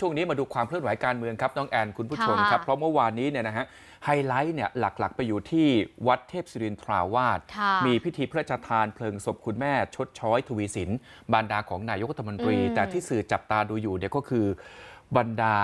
ช่วงนี้มาดูความเคลื่อนไหวการเมืองครับน้องแอนคุณผู้ชมค่ะครับ เพราะเมื่อวานนี้เนี่ยนะฮะไฮไลท์เนี่ยหลักๆ ไปอยู่ที่วัดเทพศิรินทราวาสค่ะมีพิธีพระราชทานเพลิงศพคุณแม่ชดช้อยทวีสินบรรดาของนายกรัฐมนตรีอืมแต่ที่สื่อจับตาดูอยู่เนี่ยก็คือบรรดา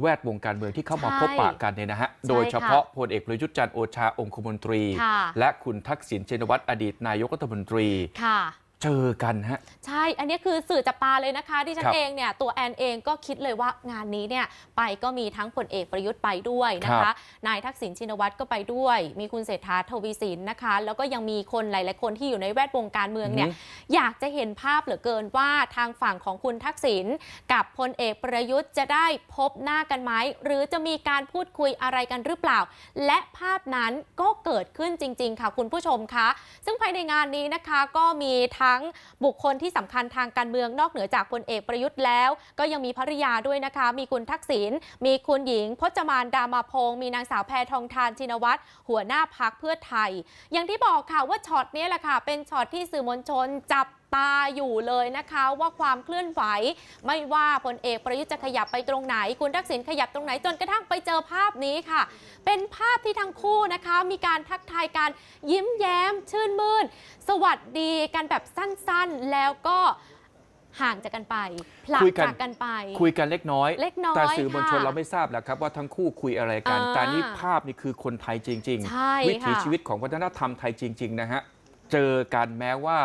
แวดวงการเมืองที่เข้ามาใช่พบปะกันเนี่ยนะฮะ โดยเฉพาะพลเอกประยุทธ์จันทร์โอชาองคมนตรีค่ะและคุณทักษิณชินวัตรอดีตนายกรัฐมนตรีค่ะ เจอกันฮะ ใช่ อันนี้คือสื่อจับตาเลยนะคะที่ฉัคนรับเองเนี่ยตัวแอนเองก็คิดเลยว่างานนี้เนี่ยไปก็มีทั้งพลเอกประยุทธ์ไปด้วยนะครัคะ บนายทักษิณชินวัตรก็ไปด้วย มีคุณเศรษฐาทวีสินนะคะ แล้วก็ยังมีคนหลาย ๆ คนที่อยู่ในแวดวงการเมืองเนี่ยอือฮึอยากจะเห็นภาพเหลือเกินว่าทางฝั่งของคุณทักษิณกับพลเอกประยุทธ์จะได้พบหน้ากันไหมหรือจะมีการพูดคุยอะไรกันหรือเปล่า และภาพนั้นก็เกิดขึ้นจริง ๆ ค่ะคุณผู้ชมคะ ซึ่งภายในงานนี้นะคะก็มีทั้งบุคคลที่สำคัญทางการเมืองนอกเหนือจากพลเอกประยุทธ์แล้ว ก็ยังมีภริยาด้วยนะคะ มีคุณทักษิณมีคุณหญิงพจมานดามาพงศ์มีนางสาวแพทองทานชินวัตรหัวหน้าพักเพื่อไทย อย่างที่บอกค่ะว่าช็อตนี้แหละค่ะเป็นช็อตที่สื่อมวลชนจับ ตาอยู่เลยนะคะว่าความเคลื่อนไหว ไม่ว่าพลเอกประยุทธ์จะขยับไปตรงไหน คุณทักษิณขยับตรงไหนจนกระทั่งไปเจอภาพนี้ค่ะ เป็นภาพที่ทั้งคู่นะคะ มีการทักทายกันยิ้มแย้ม ชื่นมื่น สวัสดีกันแบบสั้นๆ แล้วก็ห่างจากกันไปผลักคุยกันจากกันไป คุยกันเล็กน้อย เล็กน้อยแต่สื่อมวลชนค่ะเราไม่ทราบแหละครับว่าทั้งคู่คุยอะไรกันอ่าแต่นี่ภาพนี่คือคนไทยจริงใช่วิถีค่ะชีวิตของวัฒนธรรมไทยจริง ๆ นะฮะ เจอกันแม้ว่า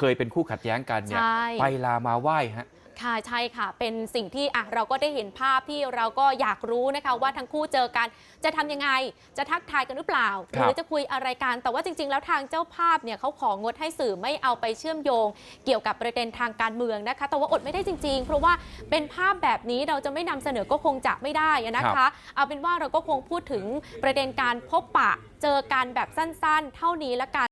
เคยเป็นคู่ขัดแย้งกันเนี่ยใช่ ไปลามาไหว้ฮะ ค่ะใช่ค่ะ เป็นสิ่งที่อะเราก็ได้เห็นภาพที่เราก็อยากรู้นะคะว่าทั้งคู่เจอกันจะทำยังไง จะทักทายกันหรือเปล่า หครับรือจะคุยอะไรกัน แต่ว่าจริง ๆ แล้วทางเจ้าภาพเนี่ยเขาของงดให้สื่อไม่เอาไปเชื่อมโยง เกี่ยวกับประเด็นทางการเมืองนะคะ แต่ว่าอดไม่ได้จริง ๆ เพราะว่าเป็นภาพแบบนี้เราจะไม่นำเสนอก็คงจะไม่ได้อะนะคะเอาเป็นว่าเราก็คงพูดถึงประเด็นการพบปะเจอกันแบบสั้น ๆ เท่านี้ละกัน